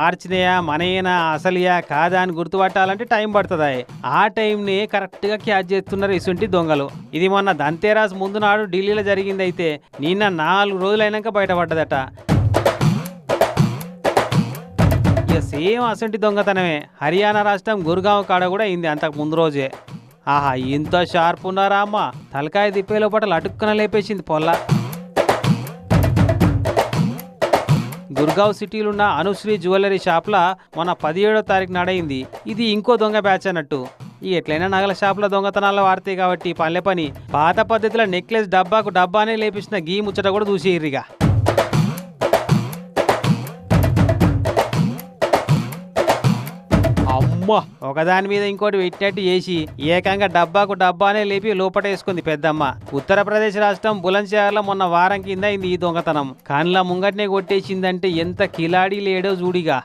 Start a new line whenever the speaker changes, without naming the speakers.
మార్చినయా మనయేనా అసలియా కాదా అని గుర్తుపట్టాలంటే టైం పడుతుంది? ఆ టైంని కరెక్ట్గా క్యాచ్ చేస్తున్నారు ఇసుంటి దొంగలు. ఇది మొన్న దంతేరాస్ ముందు నాడు ఢిల్లీలో జరిగింది అయితే నిన్న నాలుగు రోజులైనాక బయటపడ్డదట. ఇక సేమ్ అసంటి దొంగతనమే. హర్యానా రాష్ట్రం గురుగావ్ కాడ కూడా అయింది అంతకు ముందు రోజే. ఆహా ఇంత షార్ప్ ఉన్నారా అమ్మ? తలకాయ తిప్పే లోపల అటుక్కున లేపేసింది పొల్లా. గుర్గావ్ సిటీలో ఉన్న అనుశ్రీ జ్యువెలరీ షాప్లో మొన్న పదిహేడో తారీఖు నడైంది. ఇది ఇంకో దొంగ బ్యాచ్ అన్నట్టు. ఈ ఎట్లయినా నగల షాపుల దొంగతనాల వాడతాయి కాబట్టి పల్లె పని. పాత పద్ధతిలో నెక్లెస్ డబ్బాకు డబ్బానే లేపించిన గీ ముచ్చట కూడా చూసేయర్రిగా. అమ్మ. ఒకదాని మీద ఇంకోటి పెట్టినట్టు చేసి ఏకంగా డబ్బాకు డబ్బానే లేపి లోపట వేసుకుంది పెద్దమ్మ. ఉత్తరప్రదేశ్ రాష్ట్రం బులంద్షహర్లో మొన్న వారం కింద అయింది ఈ దొంగతనం. కాన్లా ముంగట్నే కొట్టేసిందంటే ఎంత కిలాడి లేడో చూడిగా